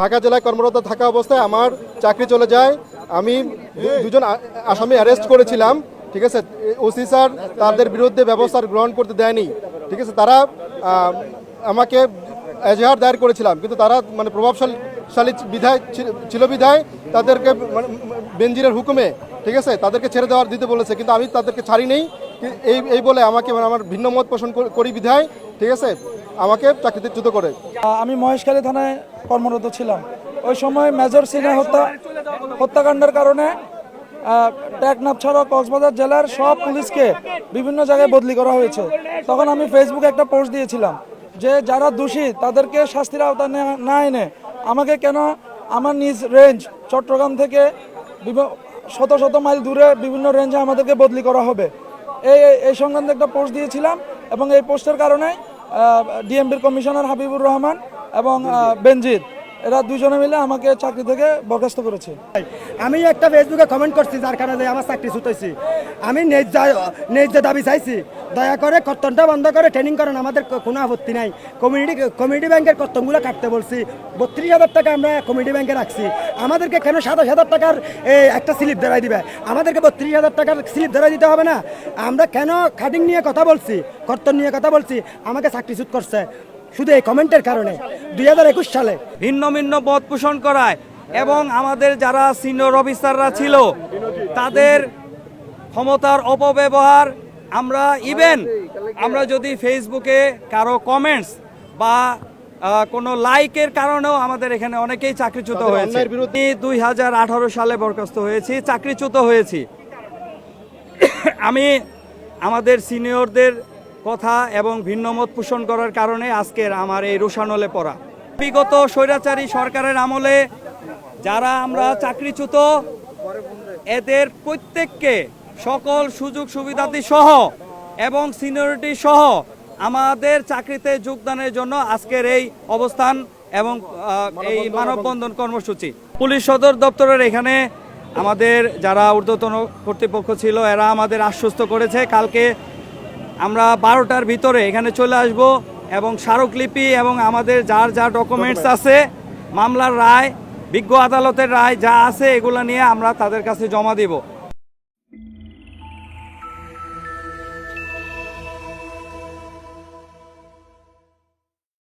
ঢাকা জেলায় কর্মরত থাকা অবস্থায় আমার চাকরি চলে যায়। আমি দুজন আসামি অ্যারেস্ট করেছিলাম, ঠিক আছে? ওসি স্যার তাদের বিরুদ্ধে ব্যবস্থা গ্রহণ করতে দেয়নি, ঠিক আছে? তারা আমাকে এজাহার দায়ের করেছিলাম, কিন্তু তারা মানে প্রভাবশালী বিধায় ছিল- ছিল বিধায় তাদেরকে মানে বেঞ্জিরের হুকুমে, ঠিক আছে? তাদেরকে ছেড়ে দেওয়ার দিতে বলেছে, কিন্তু আমি তাদেরকে ছাড়ি নেই এই এই বলে আমাকে মানে আমার ভিন্ন মত পোষণ করি বিধায়, ঠিক আছে? আমাকে চাকরিতে চ্যুত করে। আমি মহেশখালী থানায় কর্মরত ছিলাম। ওই সময় মেজর সিনহা হত্যা হত্যাকাণ্ডের কারণে আহ, টেকনাফ ছাড়া কক্সবাজার জেলার সব পুলিশকে বিভিন্ন জায়গায় বদলি করা হয়েছে। তখন আমি ফেসবুকে একটা পোস্ট দিয়েছিলাম যে যারা দোষী তাদেরকে শাস্তির আওতায় না- এনে আমাকে কেন আমার নিজ রেঞ্জ চট্টগ্রাম থেকে শত শত মাইল দূরে বিভিন্ন রেঞ্জে আমাদেরকে বদলি করা হবে? এই এই- এই সংক্রান্ত একটা পোস্ট দিয়েছিলাম এবং এই পোস্টের কারণে ডিএমপির কমিশনার হাবিবুর রহমান এবং বেনজির। এরা দুজনে মিলে আমাকে চাকরি থেকে বরখাস্ত করেছে। আমি একটা ফেসবুকে কমেন্ট করছি, যার কারণে আমার চাকরি ছুটাইছি আমি ন্যায্য দাবি চাইছি, দয়া করে কর্তনটা বন্ধ করে ট্রেনিং করেন, আমাদের কোনো আপত্তি নাই। কমিউনিটি কমিউনিটি ব্যাংকের কর্তনগুলো কাটতে বলছি। বত্রিশ হাজার টাকা আমরা কমিউনিটি ব্যাংকে রাখছি। আমাদেরকে কেন সাতাশ হাজার টাকার একটা স্লিপ ধরাই দিবে? আমাদেরকে বত্রিশ হাজার টাকার স্লিপ ধরাই দিতে হবে না। আমরা কেন খাটিং নিয়ে কথা বলছি, কর্তন নিয়ে কথা বলছি, আমাকে চাকরিচ্যুত করছে। শুধু এই কমেন্টের কারণে। দুই হাজার একুশ সালে ভিন্ন ভিন্ন পথ পোষণ করায় এবং আমাদের যারা সিনিয়র অফিসাররা ছিল তাদের ক্ষমতার অপব্যবহার আমরা ইভেন আমরা যদি ফেসবুকে কারও কমেন্টস বা কোনো লাইকের কারণেও আমাদের এখানে অনেকেই চাকরিচ্যুত হয়েছে। বিরুদ্ধে- দুই হাজার আঠারো সালে বরখাস্ত হয়েছি চাকরিচ্যুত হয়েছি। আমি আমাদের সিনিয়রদের কথা এবং ভিন্নমত পোষণ করার কারণে আজকের আমার এই রোষানলে পড়া। বিগত স্বৈরাচারী সরকারের আমলে যারা আমরা চাকরিচ্যুত এদের প্রত্যেককে সকল সুযোগ সুবিধাদি সহ এবং সিনিয়রিটি সহ আমাদের চাকরিতে যোগদানের জন্য আজকের এই অবস্থান এবং এই মানববন্ধন কর্মসূচি। পুলিশ সদর দপ্তরের এখানে আমাদের যারা ঊর্ধ্বতন কর্তৃপক্ষ ছিল এরা আমাদের আশ্বস্ত করেছে। কালকে আমরা বারোটার ভিতরে এখানে চলে আসব এবং স্মারকলিপি এবং আমাদের যার যা ডকুমেন্টস আছে মামলার রায় বিজ্ঞ আদালতের রায় যা আছে এগুলো নিয়ে আমরা তাদের কাছে জমা দিব।